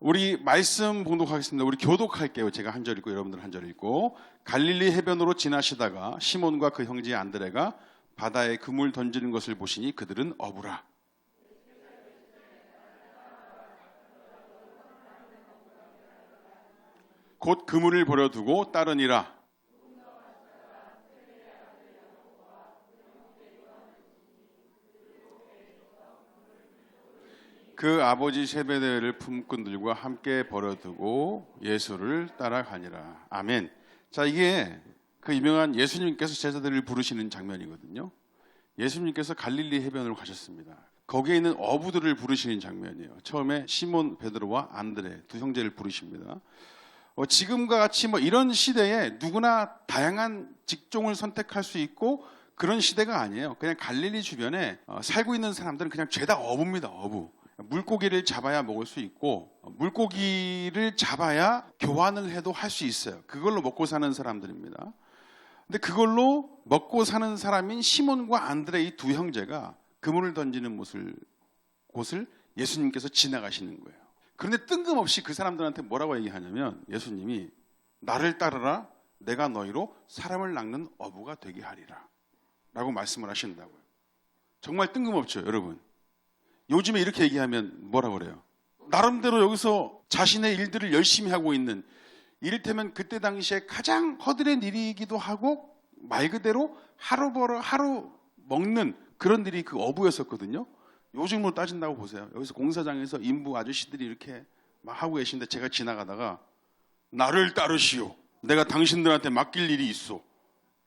우리 말씀 봉독하겠습니다. 우리 교독할게요. 제가 한 절 읽고 여러분들 한 절 읽고 갈릴리 해변으로 지나시다가 시몬과 그 형제 안드레가 바다에 그물 던지는 것을 보시니 그들은 어부라. 곧 그물을 버려두고 따르니라. 그 아버지 세베대를 품꾼들과 함께 버려두고 예수를 따라가니라. 아멘. 자, 이게 그 유명한 예수님께서 제자들을 부르시는 장면이거든요. 예수님께서 갈릴리 해변으로 가셨습니다. 거기에 있는 어부들을 부르시는 장면이에요. 처음에 시몬 베드로와 안드레 두 형제를 부르십니다. 어, 지금과 같이 뭐 이런 시대에 누구나 다양한 직종을 선택할 수 있고 그런 시대가 아니에요. 그냥 갈릴리 주변에 어, 살고 있는 사람들은 그냥 죄다 어부입니다. 어부. 물고기를 잡아야 먹을 수 있고 어, 물고기를 잡아야 교환을 해도 할 수 있어요. 그걸로 먹고 사는 사람들입니다. 근데 그걸로 먹고 사는 사람인 시몬과 안드레 이 두 형제가 그물을 던지는 곳을, 곳을 예수님께서 지나가시는 거예요. 그런데 뜬금없이 그 사람들한테 뭐라고 얘기하냐면 예수님이 나를 따르라 내가 너희로 사람을 낚는 어부가 되게 하리라 라고 말씀을 하신다고요. 정말 뜬금없죠, 여러분. 요즘에 이렇게 얘기하면 뭐라 그래요? 나름대로 여기서 자신의 일들을 열심히 하고 있는 이를테면 그때 당시에 가장 허들의 일이기도 하고 말 그대로 하루 벌어 하루 먹는 그런 일이 그 어부였었거든요. 요즘으로 따진다고 보세요. 여기서 공사장에서 인부 아저씨들이 이렇게 막 하고 계신데 제가 지나가다가 나를 따르시오. 내가 당신들한테 맡길 일이 있어.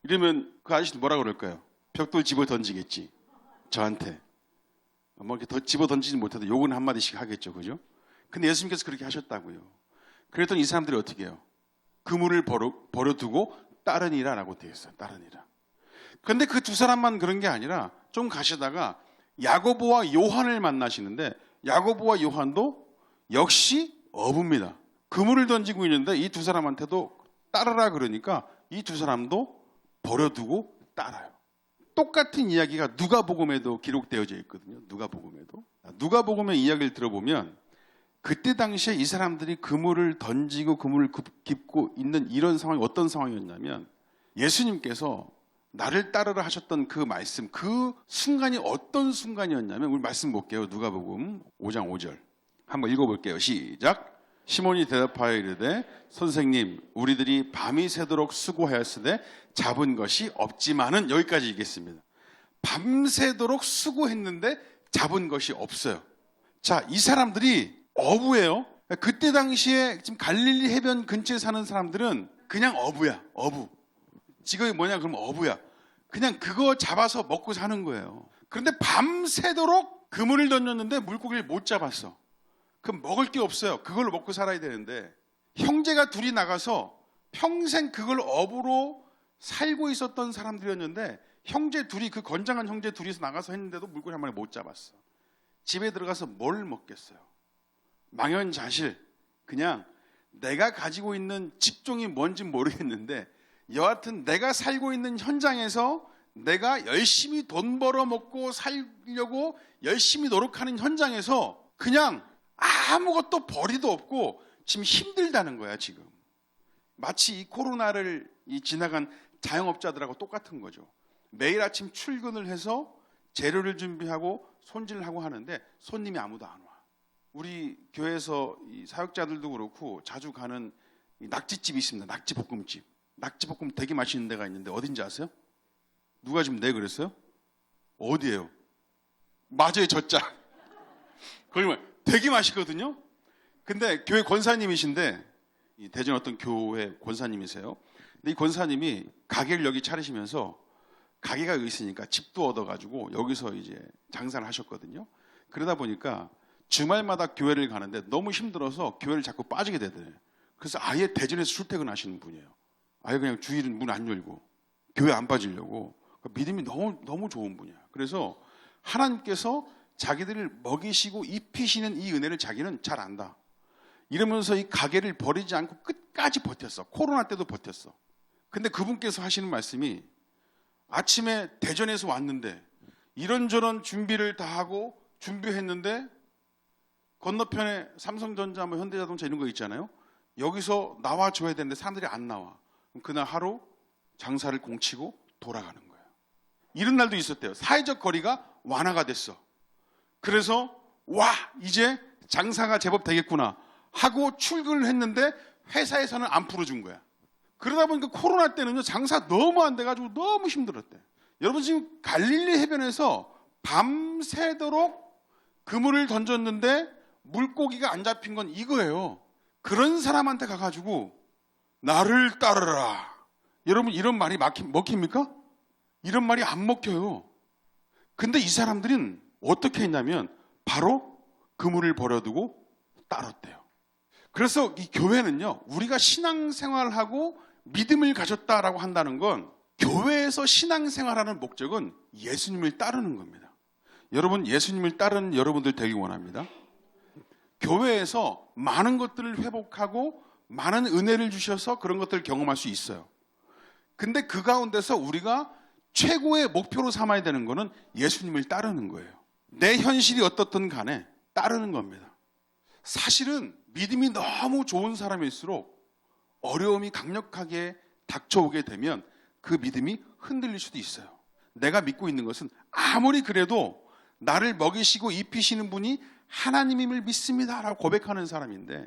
이러면 그 아저씨 뭐라 그럴까요? 벽돌 집어 던지겠지. 저한테. 뭐 이렇게 더 집어 던지지 못해도 욕은 한마디씩 하겠죠. 그죠? 근데 예수님께서 그렇게 하셨다고요. 그랬더니 이 사람들이 어떻게 해요? 그물을 버려, 버려두고 따르니라라고 되어 있어요. 따르니라. 근데 그 두 사람만 그런 게 아니라 좀 가시다가 야고보와 요한을 만나시는데 야고보와 요한도 역시 어부입니다. 그물을 던지고 있는데 이 두 사람한테도 따르라 그러니까 이 두 사람도 버려두고 따라요. 똑같은 이야기가 누가복음에도 기록되어져 있거든요. 누가복음에도. 누가복음의 이야기를 들어보면 그때 당시에 이 사람들이 그물을 던지고 그물을 깁고 있는 이런 상황이 어떤 상황이었냐면 예수님께서 나를 따르라 하셨던 그 말씀, 그 순간이 어떤 순간이었냐면 우리 말씀 볼게요. 누가복음 5장 5절. 한번 읽어 볼게요. 시작. 시몬이 대답하여 이르되 선생님 우리들이 밤이 새도록 수고하였으되 잡은 것이 없지만은 여기까지 읽겠습니다. 밤새도록 수고했는데 잡은 것이 없어요. 자, 이 사람들이 어부예요. 그때 당시에 지금 갈릴리 해변 근처에 사는 사람들은 그냥 어부야, 어부. 직업이 뭐냐 그러면 어부야. 그냥 그거 잡아서 먹고 사는 거예요. 그런데 밤새도록 그물을 던졌는데 물고기를 못 잡았어. 그럼 먹을 게 없어요. 그걸로 먹고 살아야 되는데 형제가 둘이 나가서 평생 그걸 업으로 살고 있었던 사람들이었는데 형제 둘이 그 건장한 형제 둘이서 나가서 했는데도 물고기 한 마리 못 잡았어. 집에 들어가서 뭘 먹겠어요? 망연자실 그냥 내가 가지고 있는 직종이 뭔지 모르겠는데 여하튼 내가 살고 있는 현장에서 내가 열심히 돈 벌어 먹고 살려고 열심히 노력하는 현장에서 그냥 아무것도 벌이도 없고 지금 힘들다는 거야 지금 마치 이 코로나를 이 지나간 자영업자들하고 똑같은 거죠 매일 아침 출근을 해서 재료를 준비하고 손질을 하고 하는데 손님이 아무도 안 와. 우리 교회에서 이 사역자들도 그렇고 자주 가는 이 낙지집이 있습니다. 낙지볶음집. 낙지볶음 되게 맛있는 데가 있는데 어딘지 아세요? 누가 지금 네 그랬어요? 어디예요? 맞아요, 저자. 거기 말 되게 맛있거든요. 근데 교회 권사님이신데 이 대전 어떤 교회 권사님이세요. 근데 이 권사님이 가게를 여기 차리시면서 가게가 여기 있으니까 집도 얻어가지고 여기서 이제 장사를 하셨거든요. 그러다 보니까 주말마다 교회를 가는데 너무 힘들어서 교회를 자꾸 빠지게 되더래요. 그래서 아예 대전에서 출퇴근하시는 분이에요. 아예 그냥 주일은 문 안 열고 교회 안 빠지려고 그러니까 믿음이 너무 너무 좋은 분이야. 그래서 하나님께서 자기들을 먹이시고 입히시는 이 은혜를 자기는 잘 안다. 이러면서 이 가게를 버리지 않고 끝까지 버텼어. 코로나 때도 버텼어. 근데 그분께서 하시는 말씀이 아침에 대전에서 왔는데 이런저런 준비를 다 하고 준비했는데 건너편에 삼성전자, 뭐 현대자동차 이런 거 있잖아요. 여기서 나와 줘야 되는데 사람들이 안 나와. 그날 하루 장사를 공치고 돌아가는 거예요. 이런 날도 있었대요. 사회적 거리가 완화가 됐어. 그래서 와 이제 장사가 제법 되겠구나 하고 출근을 했는데 회사에서는 안 풀어준 거야. 그러다 보니까 코로나 때는요 장사 너무 안 돼가지고 너무 힘들었대. 여러분 지금 갈릴리 해변에서 밤새도록 그물을 던졌는데 물고기가 안 잡힌 건 이거예요. 그런 사람한테 가가지고 나를 따르라. 여러분 이런 말이 막히, 먹힙니까? 이런 말이 안 먹혀요. 근데 이 사람들은 어떻게 했냐면 바로 그물을 버려두고 따랐대요. 그래서 이 교회는요, 우리가 신앙생활하고 믿음을 가졌다라고 한다는 건 교회에서 신앙생활하는 목적은 예수님을 따르는 겁니다. 여러분, 예수님을 따르는 여러분들 되길 원합니다. 교회에서 많은 것들을 회복하고 많은 은혜를 주셔서 그런 것들을 경험할 수 있어요. 근데 그 가운데서 우리가 최고의 목표로 삼아야 되는 것은 예수님을 따르는 거예요. 내 현실이 어떻든 간에 따르는 겁니다. 사실은 믿음이 너무 좋은 사람일수록 어려움이 강력하게 닥쳐오게 되면 그 믿음이 흔들릴 수도 있어요. 내가 믿고 있는 것은 아무리 그래도 나를 먹이시고 입히시는 분이 하나님임을 믿습니다라고 고백하는 사람인데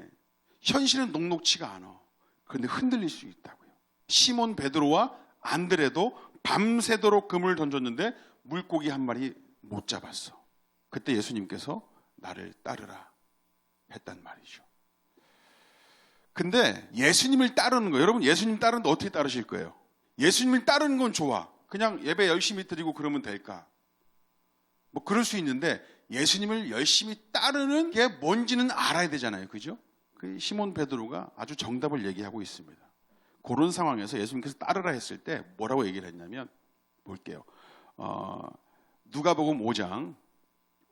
현실은 녹록치가 않아. 그런데 흔들릴 수 있다고요. 시몬 베드로와 안드레도 밤새도록 그물을 던졌는데 물고기 한 마리 못 잡았어. 그때 예수님께서 나를 따르라 했단 말이죠. 근데 예수님을 따르는 거, 여러분 예수님 따르는데 어떻게 따르실 거예요? 예수님을 따르는 건 좋아. 그냥 예배 열심히 드리고 그러면 될까? 뭐 그럴 수 있는데 예수님을 열심히 따르는 게 뭔지는 알아야 되잖아요. 그죠? 그 시몬 베드로가 아주 정답을 얘기하고 있습니다. 그런 상황에서 예수님께서 따르라 했을 때 뭐라고 얘기를 했냐면 볼게요. 어, 누가복음 5장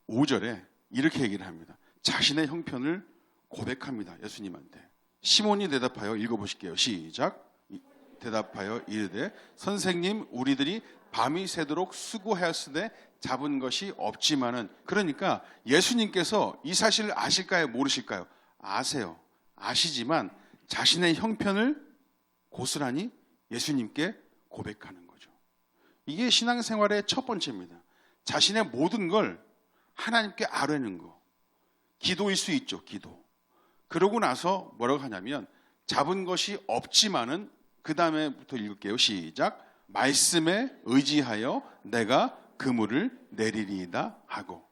5절에 이렇게 얘기를 합니다. 자신의 형편을 고백합니다. 예수님한테. 시몬이 대답하여 읽어보실게요. 시작. 이- 대답하여 이르되 선생님 우리들이 밤이 새도록 수고하였으되 잡은 것이 없지만은 그러니까 예수님께서 이 사실을 아실까요? 모르실까요? 아세요. 아시지만 자신의 형편을 고스란히 예수님께 고백하는 거죠. 이게 신앙생활의 첫 번째입니다. 자신의 모든 걸 하나님께 아뢰는 거. 기도일 수 있죠, 기도. 그러고 나서 뭐라고 하냐면 잡은 것이 없지만은 그 다음에부터 읽을게요. 시작. 말씀에 의지하여 내가 그물을 내리리이다 하고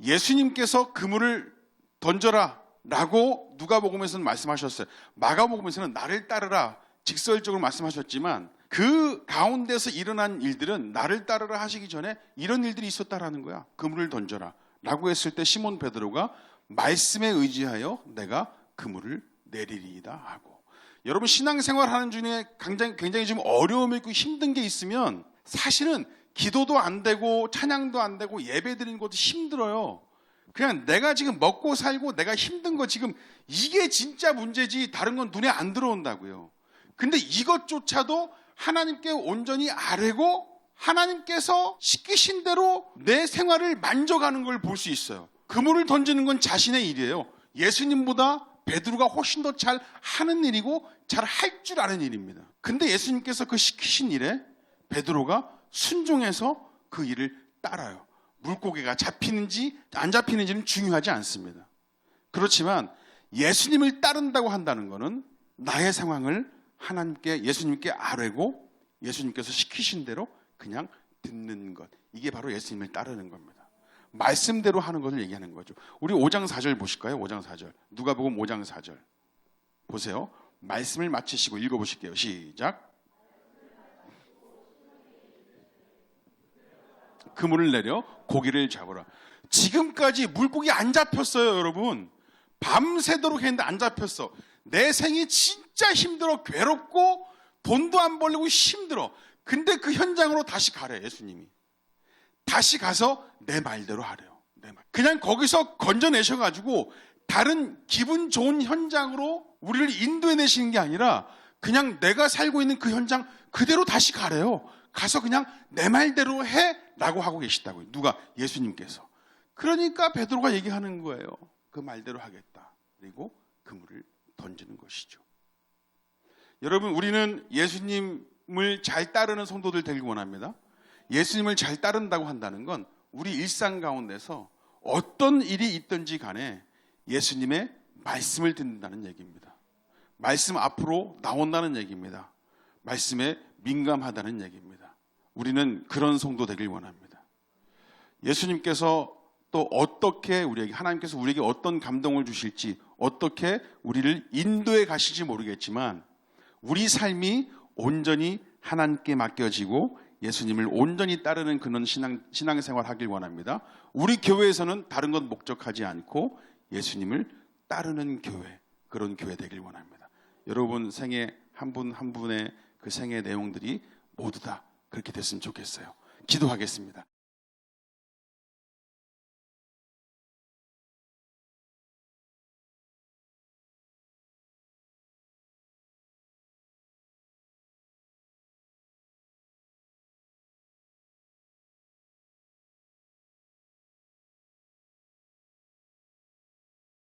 예수님께서 그물을 던져라 라고 누가복음에서는 말씀하셨어요. 마가복음에서는 나를 따르라 직설적으로 말씀하셨지만 그 가운데서 일어난 일들은 나를 따르라 하시기 전에 이런 일들이 있었다라는 거야. 그물을 던져라 라고 했을 때 시몬 베드로가 말씀에 의지하여 내가 그물을 내리리이다 하고 여러분 신앙생활 하는 중에 굉장히, 굉장히 좀 어려움이 있고 힘든 게 있으면 사실은 기도도 안 되고 찬양도 안 되고 예배 드리는 것도 힘들어요. 그냥 내가 지금 먹고 살고 내가 힘든 거 지금 이게 진짜 문제지 다른 건 눈에 안 들어온다고요. 근데 이것조차도 하나님께 온전히 아뢰고 하나님께서 시키신 대로 내 생활을 만져가는 걸 볼 수 있어요. 그물을 던지는 건 자신의 일이에요. 예수님보다 베드로가 훨씬 더 잘 하는 일이고 잘 할 줄 아는 일입니다. 근데 예수님께서 그 시키신 일에 베드로가 순종해서 그 일을 따라요. 물고기가 잡히는지 안 잡히는지는 중요하지 않습니다. 그렇지만 예수님을 따른다고 한다는 것은 나의 상황을 하나님께 예수님께 아뢰고 예수님께서 시키신 대로 그냥 듣는 것. 이게 바로 예수님을 따르는 겁니다. 말씀대로 하는 것을 얘기하는 거죠. 우리 5장 4절 보실까요? 5장 4절. 누가 보면 5장 4절. 보세요. 말씀을 마치시고 읽어 보실게요. 시작. 그물을 내려 고기를 잡으라. 지금까지 물고기 안 잡혔어요, 여러분. 밤새도록 했는데 안 잡혔어. 내 생이 진짜 힘들어, 괴롭고 돈도 안 벌리고 힘들어. 근데 그 현장으로 다시 가래, 예수님이. 다시 가서 내 말대로 하래요. 내 말. 그냥 거기서 건져내셔가지고 다른 기분 좋은 현장으로 우리를 인도해 내시는 게 아니라 그냥 내가 살고 있는 그 현장 그대로 다시 가래요. 가서 그냥 내 말대로 해 라고 하고 계시다고요. 누가? 예수님께서. 그러니까 베드로가 얘기하는 거예요. 그 말대로 하겠다. 그리고 그물을 던지는 것이죠. 여러분, 우리는 예수님을 잘 따르는 성도들 되길 원합니다. 예수님을 잘 따른다고 한다는 건 우리 일상 가운데서 어떤 일이 있든지 간에 예수님의 말씀을 듣는다는 얘기입니다. 말씀 앞으로 나온다는 얘기입니다. 말씀에 민감하다는 얘기입니다. 우리는 그런 성도 되길 원합니다. 예수님께서 또 어떻게 우리에게 하나님께서 우리에게 어떤 감동을 주실지 어떻게 우리를 인도해 가실지 모르겠지만 우리 삶이 온전히 하나님께 맡겨지고 예수님을 온전히 따르는 그런 신앙, 신앙생활 하길 원합니다. 우리 교회에서는 다른 것 목적하지 않고 예수님을 따르는 교회, 그런 교회 되길 원합니다. 여러분 생애 한 분한 분의 그 생애 내용들이 모두 다 그렇게 됐으면 좋겠어요. 기도하겠습니다.